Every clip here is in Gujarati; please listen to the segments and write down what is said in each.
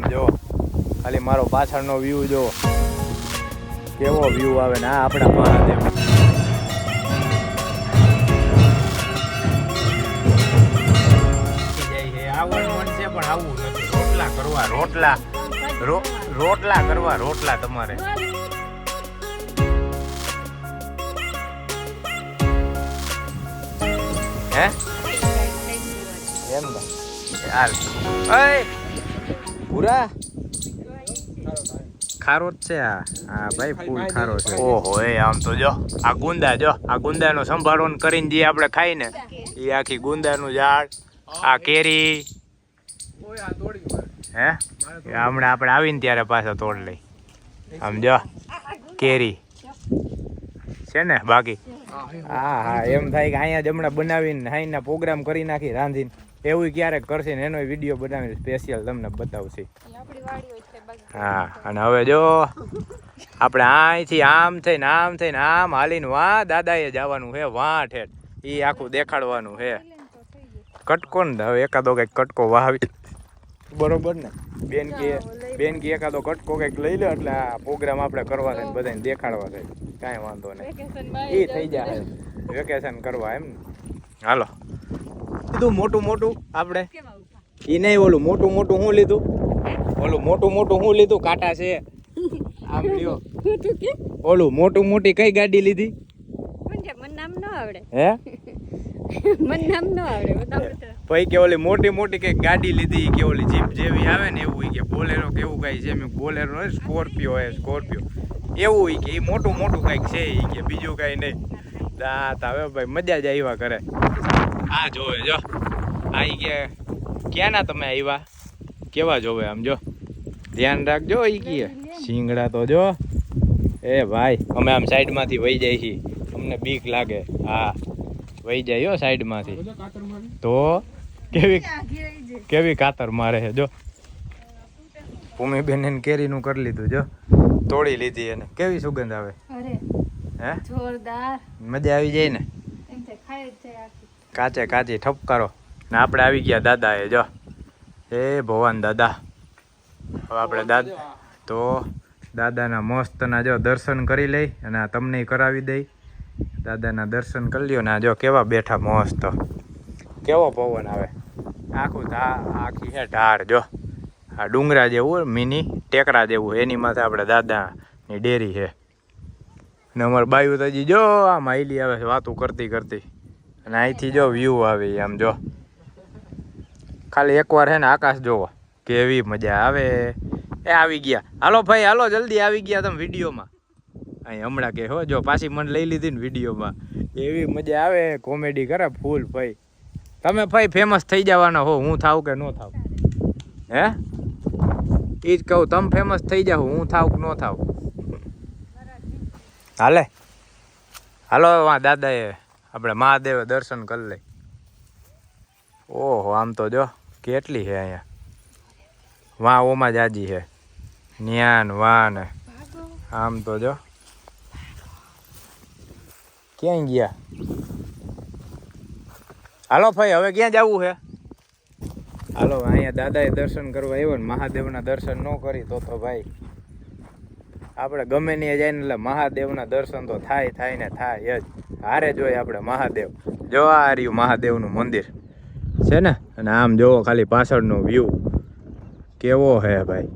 આમ જો ખાલી મારો પાછળનો વ્યૂ જો. કેવો વ્યૂ આવે ને આ આપણા મહાદેવ. રોટલા કરવા રોટલા. રોટલા કરવા રોટલા તમારે. હે? એમ હાલ. પૂરા ખારો જ છે આ. હા ભાઈ ફૂલ ખારો છે. ઓહો એ આમ તો જો આ ગુંદા જો આ ગુંદાનો સંભાળો કરીને જે આપણે ખાઈ ને એ આખી ગુંદાનું ઝાડ આ કેરી. હે? એ હમણાં આપણે આવીને ત્યારે પાછા તોડ લઈ. આમ જો કેરી. છે ને બાકી? હા હા, એમ થાય કે અહીંયા જ હમણાં બનાવીને હાઈના પ્રોગ્રામ કરી નાખી રાંધીને. એવું ક્યારેક કરશે ને એનો વીડિયો બનાવીને સ્પેશિયલ તમને બતાવશે. હા, અને હવે જો, આપણે અહીંથી આમ થઈને આમ થઈને આમ હાલીને વાં દાદાએ જવાનું છે વાં ઠેઠ. એ આખું દેખાડવાનું છે. કટકો ને હવે એકાદો કંઈક કટકો વાવી બરોબર ને? બેન કે બેન કે એકાદો કટકો કંઈક લઈ લે એટલે આ પ્રોગ્રામ આપણે કરવા થાય બધાને દેખાડવા થાય. કાંઈ વાંધો નહીં. એ થઈ જાય. વેકેશન કરવા એમ ને. હાલો. કીધું મોટું મોટું આપણે. એ નહીં ઓલું મોટું મોટું હું લીધું? ઓલું મોટું મોટું હું લીધું? કાંટા છે. આમ લ્યો. ઓલું મોટું મોટી કઈ ગાડી લીધી? મને નામ ન આવડે. હે? મને નામ ન આવડે બતાવો તો કે ઓલી મોટી મોટી કઈ ગાડી લીધી કે ઓલી જીપ જેવી આવે ને એવું કે બોલેરો કે એવું કઈ છે મેં બોલેરો હોય સ્કોર્પિયો હોય સ્કોર્પિયો. એવું ઈ કે એ મોટું મોટું કંઈક છે એ કે બીજું કઈ નહીં. દાંત હવે ભાઈ મજા જ આવ્યા કરે આ જોવે જો. આ કે ક્યાંના તમે આવ્યા કેવા જોવે આમ જો? ધ્યાન રાખજો એ કે. શિંગડા તો જો. એ ભાઈ અમે આમ સાઈડમાંથી વહી જાય છીએ. અમને બીક લાગે. હા. વહી જાય હો સાઈડમાંથી. તો કેવી કેવી કાતર મારે છે? જો. ભૂમિબેન એને કેરીનું કરી લીધું જો. તોડી લીધી એને. કેવી સુગંધ આવે? હે? જોરદાર. મજા આવી જાય ને? કાચે કાચી ઠપકારો. ને આપણે આવી ગયા દાદાએ જો. એ ભગવાન દાદા. હવે આપણે દાદા તો દાદાના મસ્તના જો દર્શન કરી લઈ અને આ તમને કરાવી દઈ. દાદાના દર્શન કરી લ્યો ને જો કેવા બેઠા મસ્ત. કેવો પવન આવે? આખું ધા, આખી હે ઢાર જો. આ ડુંગરા જેવું મિની ટેકરા જેવું એની માથે આપણે દાદાની ડેરી છે. ને અમારે બાયુ તો હજી જો આ હાઈલી આવે છે, વાતું કરતી કરતી. અને અહીંથી જો વ્યૂ આવે આમ જો. ખાલી એકવાર હે ને આકાશ જોવો, કેવી મજા આવે. એ આવી ગયા. હાલો ભાઈ, હાલો, જલ્દી આવી ગયા તમે વિડીયોમાં અહીં હમણાં કે હો, જો પાછી મને લઈ લીધી ને વિડીયોમાં. એવી મજા આવે, કોમેડી કરે, ફૂલ ભાઈ તમે ભાઈ ફેમસ થઈ જવાના હો, હું થાવ કે ન થાવ? હે? એ જ કહું, તમે ફેમસ થઈ જાઓ, હું થાવ કે ન થાવ? હાલે. હાલો વાં દાદાએ આપણે મહાદેવે દર્શન કરી લઈ. ઓહો, આમ તો જો, કેટલી છે અહીંયા? વાં ઓમાં જાજી છે ન્યાન, વાન આમ તો જો. ક્યાંય ગયા? હાલો ભાઈ, હવે ક્યાં જવું છે? હાલો, અહીંયા દાદાએ દર્શન કરવા આવ્યો ને મહાદેવના દર્શન ન કરી તો તો ભાઈ, આપણે ગમે ત્યાં જાય ને એટલે મહાદેવના દર્શન તો થાય થાય ને થાય જ. હારે જોઈએ આપણે મહાદેવ. જો આ રહ્યું મહાદેવનું મંદિર. છે ને? અને આમ જોવો ખાલી પાછળનો વ્યૂ કેવો હે ભાઈ?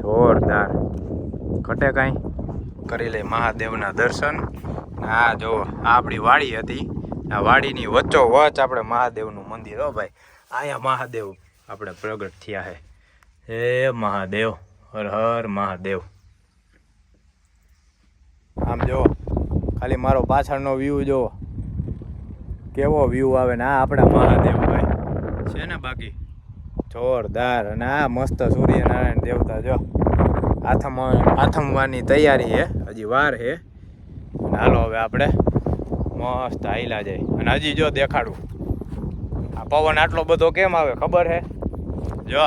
જોરદાર. ઘટે કાંઈ? કરી લઈ મહાદેવના દર્શન. આ જો, આ આપણી વાડી હતી. આ વાડીની વચ્ચો વચ આપણે મહાદેવનું મંદિર, હો ભાઈ. અહીંયા મહાદેવ આપણે પ્રગટ થયા હે. હે મહાદેવ, હર હર મહાદેવ. આમ જો, ખાલી મારો પાછળનો વ્યૂ જો. કેવો વ્યૂ આવે ને આ આપણા મહાદેવ ભાઈ. છે ને બાકી? જોરદાર અને આ મસ્ત સૂર્યનારાયણ દેવતા જો. આથમ, આથમવાની તૈયારી હે. હજી વાર અને હાલો હવે આપણે મસ્ત હાઈલા જાય અને હજી જો દેખાડું. આ પવન આટલો બધો કેમ આવે ખબર હે? જો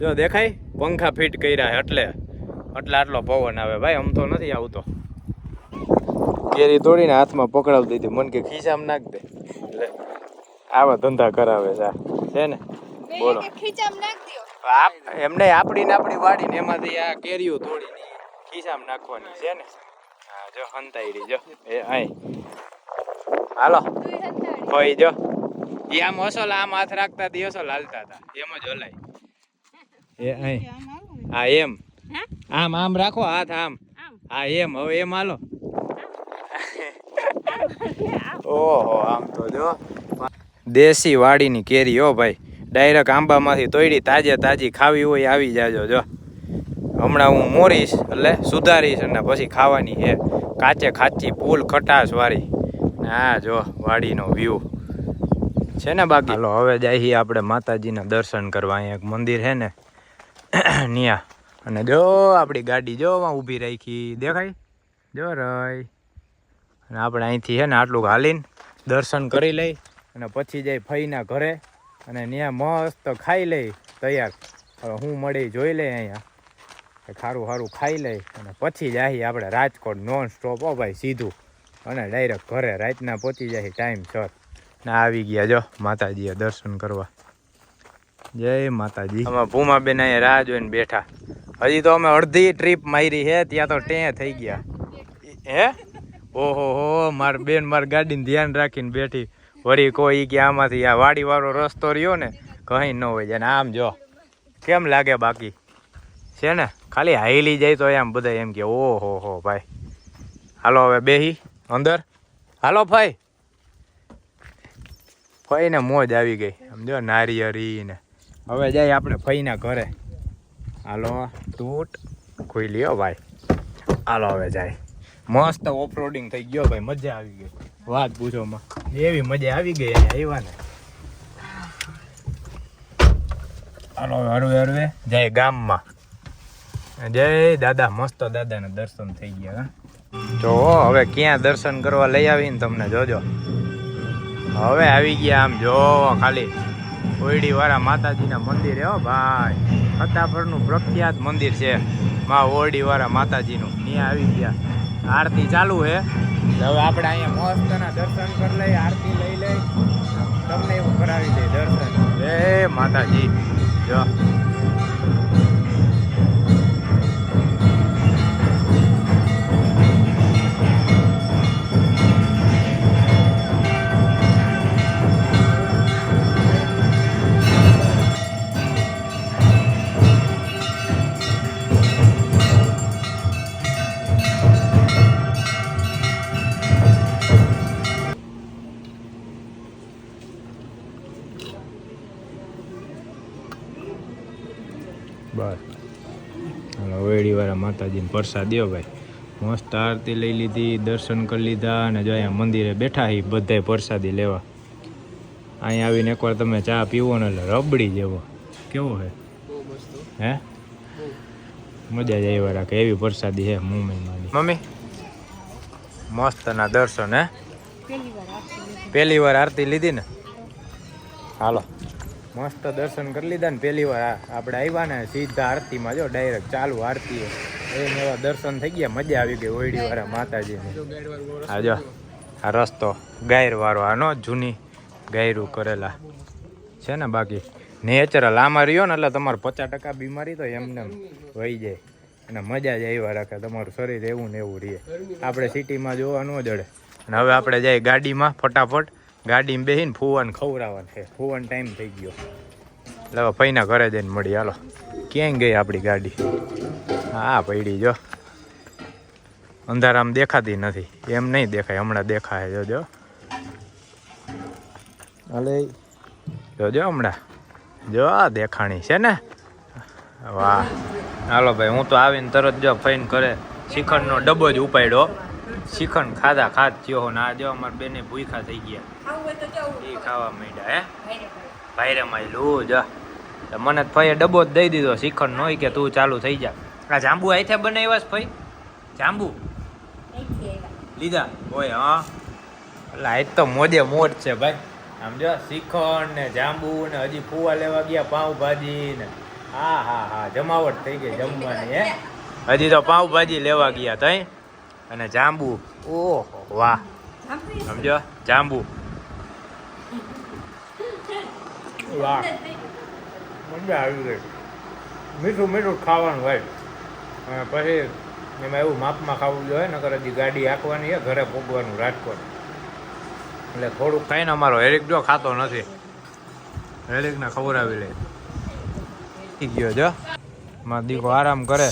જો દેખાય? પંખા ફિટ કર્યા એટલે. એટલે આટલો પવન આવે. ભાઈ આમ તો નથી આવતો. કેરી તોડીને હાથમાં પકડાવી દીધી. મન કે ખિસ્સામાં નાખ દે. એટલે આવા ધંધા કરાવે છે. છે ને? બોલો. ખીચામ એમને આપણી ને આપણી વાડી ને એમાંથી આ કેરીઓ તોડીને ખિસ્સામાં નાખવાની. છે ને? જો હંતાઈ રહી જો એ આય હાલો હોય જો ઈ આમ અસલ આમ હાથ રાખતા તી અસલ હાલતા હતા એમ જ હલાય એ આય હા એમ? આમ આમ રાખો હાથ આમ હા એમ હવે એમ હાલો ઓહો, આમ તો જો. દેશી વાડીની કેરી હો ભાઈ. ડાયરેક્ટ આંબામાંથી તોડી તાજે તાજી ખાવી હોય, આવી જાજો, જો. હમણાં હું મોરીશ, એટલે સુધારીશ અને પછી ખાવાની છે. કાચે ખાચી, ફૂલ ખટાશ વાળી. આ જો વાડીનો વ્યૂ છે ને બાકી? હાલો, હવે જઈએ આપણે માતાજીના દર્શન કરવા. અહીંયા એક મંદિર છે ને, ન્યા. અને જો આપણી ગાડી જો ઊભી રાખી. દેખાય? જો રઈ અને આપણે અહીંથી છે ને આટલું હાલીને દર્શન કરી લઈ અને પછી જઈ ફઈના ઘરે. અને ત્યાં મસ્ત ખાઈ લઈ તૈયાર. હવે હું મળી જોઈ લઈ અહીંયા. કે ખારું સારું ખાઈ લઈ અને પછી જાહી આપણે રાજકોટ નોન સ્ટોપ ઓ ભાઈ, સીધું. અને ડાયરેક્ટ ઘરે રાતના પહોંચી જાય ટાઈમ સર ને આવી ગયા જો માતાજીએ દર્શન કરવા. જય માતાજી. અમે ભૂમાબેન અહીંયા રાહ જોઈને બેઠા. હજી તો અમે અડધી ટ્રીપ મારી હે ત્યાં તો ટે થઈ ગયા. હે? ઓહો હો, માર બેન માર ગાડીને ધ્યાન રાખીને બેઠી. વળી કોઈ કે આમાંથી આ વાડીવાળો રસ્તો રહ્યો ને, કંઈ ન હોય જાય આમ જો, કેમ લાગે બાકી? છે ને? ખાલી હાઈલી જાય તો એમ બધા એમ કે, ઓહો, હો, ભાઈ. હાલો હવે બેહી, અંદર. હાલો ભાઈ. ફઈને મોજ આવી ગઈ. સમજો નારિયેરી ને હવે જાય આપણે ફઈના ઘરે. હાલો, તૂટ ખોઈ લ્યો ભાઈ. હાલો હવે જાય. મસ્ત ઓફરોડિંગ થઈ ગયો ભાઈ, મજા આવી ગઈ. વાત પૂછોમાં એવી મજા આવી ગઈ આવ્યા ને. હાલો હરવે હરવે જાય ગામમાં. જય દાદા, મસ્ત દાદાના દર્શન થઈ ગયા જો હવે ક્યાં દર્શન કરવા લઈ આવીને તમને જોજો. હવે આવી ગયા આમ, જો ખાલી ઓયડી વાળા માતાજીના મંદિર હો ભાઈ. ફતાપરનું પ્રખ્યાત મંદિર છે મા ઓરડી વાળા માતાજીનું. ત્યાં આવી ગયા. આરતી ચાલુ છે હવે આપણે અહીંયા મસ્તના દર્શન કરી લઈ આરતી લઈ લઈ. તમને એવું કરાવી દે દર્શન. જય માતાજી, જો. બસ. હાલો વેડીવાળા માતાજીને પ્રસાદ દો ભાઈ. મસ્ત આરતી લઈ લીધી દર્શન કરી લીધા અને જો અહીંયા મંદિરે બેઠા હી બધાય પ્રસાદી લેવા. અહીં આવીને એકવાર તમે ચા પીવો ને એટલે રબડી જેવો. કેવો હે? હે? મજા જ આવી રાખે એવી પ્રસાદી હે મુંબઈમાંની મમ્મી મસ્તના દર્શન હે. પહેલી પહેલી વાર આરતી લીધી ને? હાલો. મસ્ત દર્શન કરી લીધા ને પહેલી વાર આપણે આવ્યા ને સીધા આરતીમાં જો ડાયરેક્ટ ચાલુ આરતી. એને એવા દર્શન થઈ ગયા, મજા આવી ગઈ ઓયડી વાળા માતાજીની. આ જો, આ રસ્તો ગાયર વાળો આનો જૂની ગાયરું કરેલા. છે ને બાકી? નેચરલ, આમાં રહ્યો ને એટલે તમારે પચાસ ટકા બીમારી તો એમને એમ વહી જાય. અને મજા જ આવ્યા રાખે, તમારું શરીર એવું ને એવું રહે. આપણે સિટીમાં જોવા ન જડે. અને હવે આપણે જઈએ ગાડીમાં, ફટાફટ. ગાડીમાં બેસીને ફુવાને ખવડાવવાનું છે. ફુવાન ટાઈમ થઈ ગયો. એટલે હવે ફઈના ઘરે જઈને મળી. હાલો. ક્યાંય ગઈ આપણી ગાડી? હા પડી જો. અંધારામાં દેખાતી નથી. એમ નહીં દેખાય. હમણાં દેખાય. જોજો અલે જોજો હમણાં. જો આ દેખાણી છે ને. વાહ. હાલો ભાઈ હું તો આવીને તરત જો ફઈન કરે શ્રીખંડનો ડબ્બો જ ઉપાડ્યો. શિખંડ ખાધા ખાધ થયો ને આ જો અમારા બેને ભૂખા થઈ ગયા. એ ખાવા માંડ્યા હે ભાઈરે માયલું જા તો મને તો ફઈએ ડબ્બો જ દઈ દીધો શ્રીખંડ નો કે તું ચાલુ થઈ જા આ જાંબુ આઈથે બનાવ્યા છે ફઈ જાંબુ લીધા હોય હા એટલે આજ તો મોજે મોજ છે ભાઈ આમ જો શ્રીખંડ ને જાંબુ ને હજી ફુવા લેવા ગયા પાઉંભાજી ને હા હા હા જમાવટ થઈ ગઈ જમવાની હે હજી તો પાઉંભાજી લેવા ગયા તઈ અને જાંબુ ઓહો વાહ સમજો જાંબુ વાહ મજા આવી ગઈ. મીઠું મીઠું ખાવાનું હોય. અને પછી એમાં એવું માપમાં ખાવું જોઈએ નકર હજી ગાડી હાંકવાની છે ઘરે પોગવાનું રાજકોટ. એટલે થોડુંક ખાઈને અમારો હેરિક જો ખાતો નથી. હેરિકને આવી લે. ગયો જો. મારો દીકો આરામ કરે.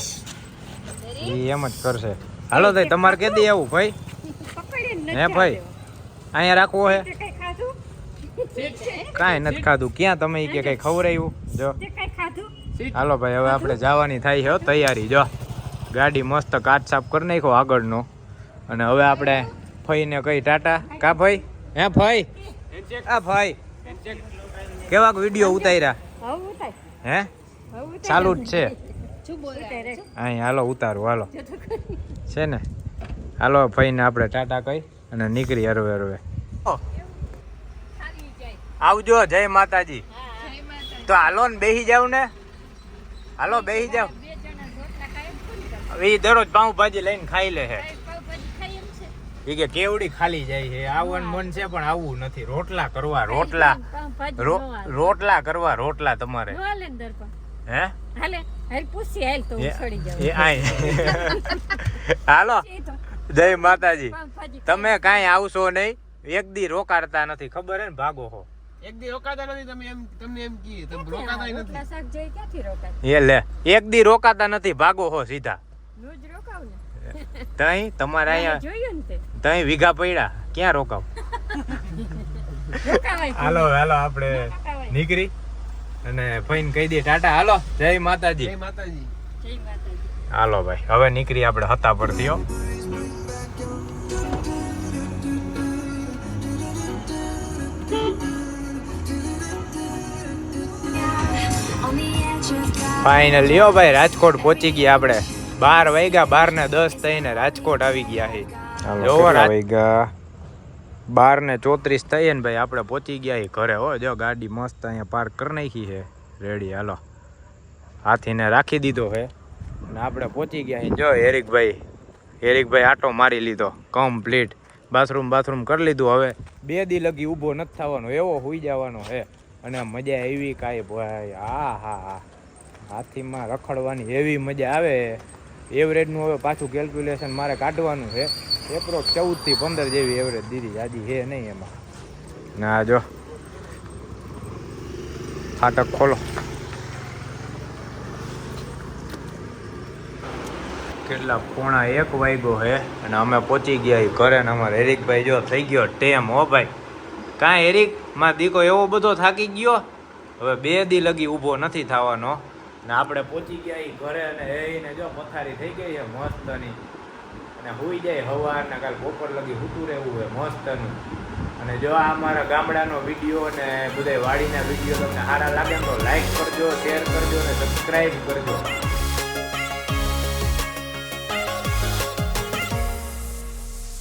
એ એમ જ કરશે. હાલો ભાઈ તમારે કે દે આવું ભાઈ? હે ભાઈ? અહીંયા રાખવો હે. કાંઈ નથી ખાધું. ક્યાં તમે કે કઈ ખવડાવ્યું જો. હાલો ભાઈ હવે આપણે જવાની થાય છે તૈયારી. જો ગાડી મસ્ત કાચ સાફ કરી નાખો આગળનો. અને હવે આપણે ફઈને કઈ ટાટા? કા ભાઈ? હે ભાઈ? આ ભાઈ. કેવા વીડિયો ઉતાર્યા? હે? ચાલુ જ છે. અહીં હાલો ઉતારું હાલો. છે ને? હાલો ફઈને આપણે ટાટા કહી અને નીકળી હરવે હરવે. આવજો જય માતાજી. તો હાલો ને બેસી જાવ ને? હાલો બેસી જાવ એ દરરોજ પાઉંભાજી લઈને ખાઈ લે છે એ કે કેવડી ખાલી જાય છે આવવાનું મન છે પણ આવું નથી. રોટલા કરવા રોટલા. રોટલા કરવા રોટલા તમારે. હાલે હે? હાલો જય માતાજી. તમે કાંઈ આવશો નહીં? એક દી રોકાડતા નથી. ખબર હે ને ભાગો હો. એક દી રોકાતા નથી તમે એમ તમને એમ કી તમે રોકાતા નથી. રોટલા શાક જોઈ ક્યાંથી રોકાય? એ લે એક દી રોકાતા નથી ભાગો હો સીધા. રોજ રોકાવ ને તઈ તમારે અહીંયા જોયું ને તઈ વીઘા પડ્યા ક્યાં રોકાવ? હાલો હાલો આપણે નીકળી અને ફઈને કહી દે ટાટા. હાલો જય માતાજી. જય માતાજી. જય માતાજી. હાલો ભાઈ હવે નીકળી આપણે હતા પરથી હો. ફાઇનલી લ્યો ભાઈ રાજકોટ પહોંચી ગયા આપણે. બાર વાગ્યા બાર ને દસ થઈને રાજકોટ આવી ગયા છે જોવો વાગ્યા? બાર ને ચોત્રીસ થઈએ ને ભાઈ આપણે પહોંચી ગયા હી ઘરે. હો જો ગાડી મસ્ત અહીંયા પાર્ક કરી નાખી છે રેડી હાલો. હાથીને રાખી દીધો છે ને આપણે પહોંચી ગયા છીએ જો હેરિકભાઈ હેરિકભાઈ આટો મારી લીધો. કમ્પ્લીટ બાથરૂમ બાથરૂમ કરી લીધું. હવે બે દી લગી ઊભો નથી થવાનો. એવો હોઈ જવાનો છે અને મજા એવી કાંઈ ભાઈ હા હા હા. હાથીમાં રખડવાની એવી મજા આવે. એવરેજનું હવે પાછું કેલ્ક્યુલેશન મારે કાઢવાનું છે. એપ્રોક્સ ચૌદથી પંદર જેવી એવરેજ દીધી આજી છે નહીં એમાં. ના, જો. ફાટક ખોલો. કેટલા પોણા એક વાગ્યો હે અને અમે પહોંચી ગયા એ ઘરે ને અમારે હેરિકભાઈ જો થઈ ગયો ટેમ, હો ભાઈ. કાંઈ હેરિકમાં દીકો એવો બધો થાકી ગયો. હવે બે દી લગી ઊભો નથી થવાનો. ને આપણે પહોંચી ગયા એ ઘરે અને એને જો પથારી થઈ ગઈ છે મસ્તની. અને હુઈ જાય હવા ને કાલ બપોર લગી હુતું રહેવું હોય મસ્તનું. અને જો આ અમારા ગામડાનો વીડિયો અને બધા વાડીના વીડિયો તમને સારા લાગે તો લાઈક કરજો શેર કરજો અને સબસ્ક્રાઈબ કરજો.